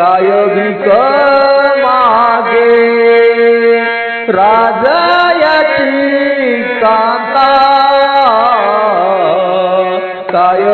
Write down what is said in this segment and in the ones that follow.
काय भिक मागे राजयाची कांता काय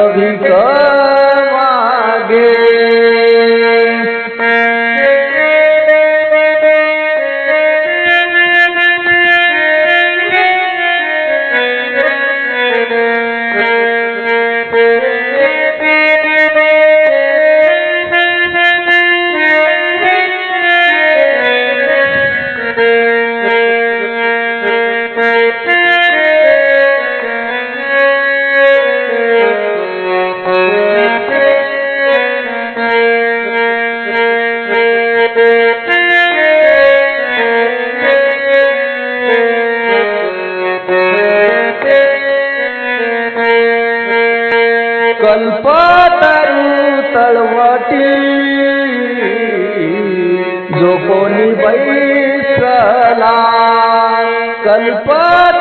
कल्पर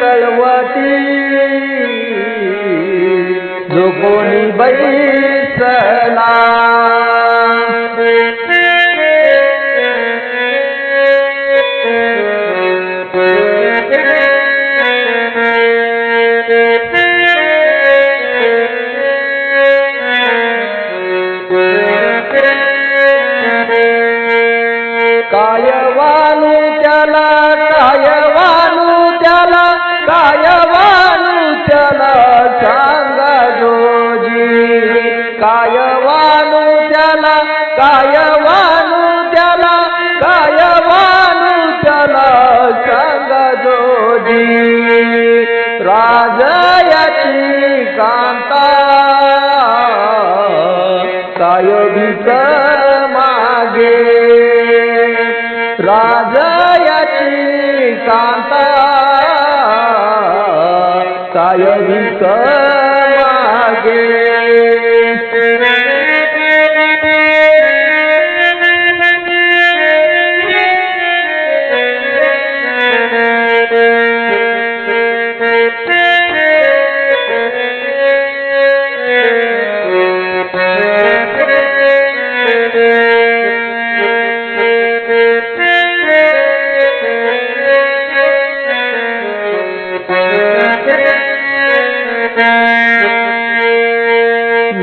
पर्वती रुकोनी बैसला। कायवान त्याला सांगा जोजी. कायवान त्याला कायवान त्याला कायवान त्याला सांगा जोजी. राजयाची कांता कायबीत मागे. ગાય ગીત માગે.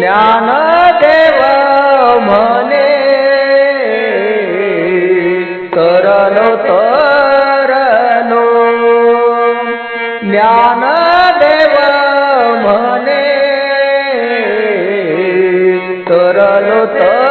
જ્ઞાન દેવ મને. તરનો તરનો જ્ઞાન દેવ મને. તરનો તર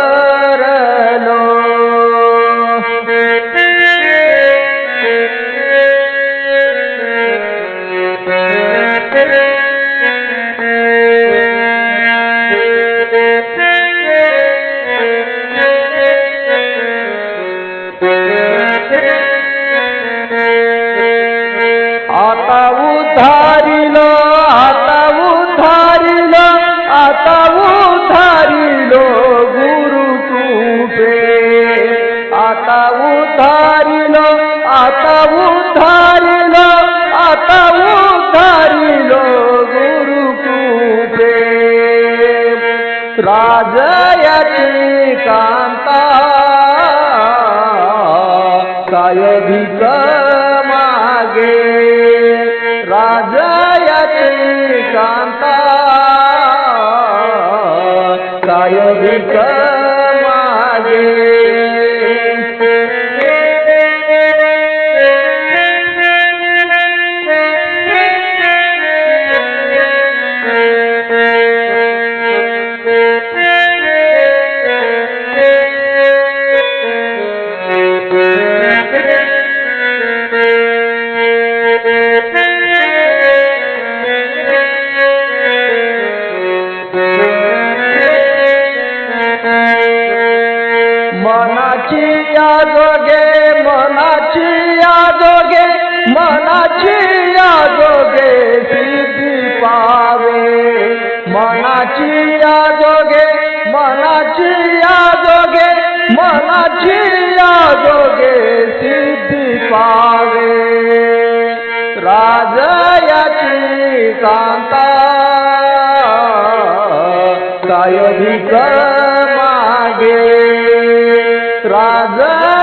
আতা উধারিল আতা উধারিল আতা উধারিল গুরু কূপে রাজয়তি কান্তা কায়ধিক মাগে রাজয়তি কান্তা কায়ধিক মাগে जाओगे माना चिया जोगे, सिद्धि पावे। माना चिया जोगे, माना चिया जोगे, माना चिया जोगे, सिद्धि पावे। राजयाची चिंता काय मागे। राजा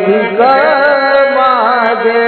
અધિક માગે.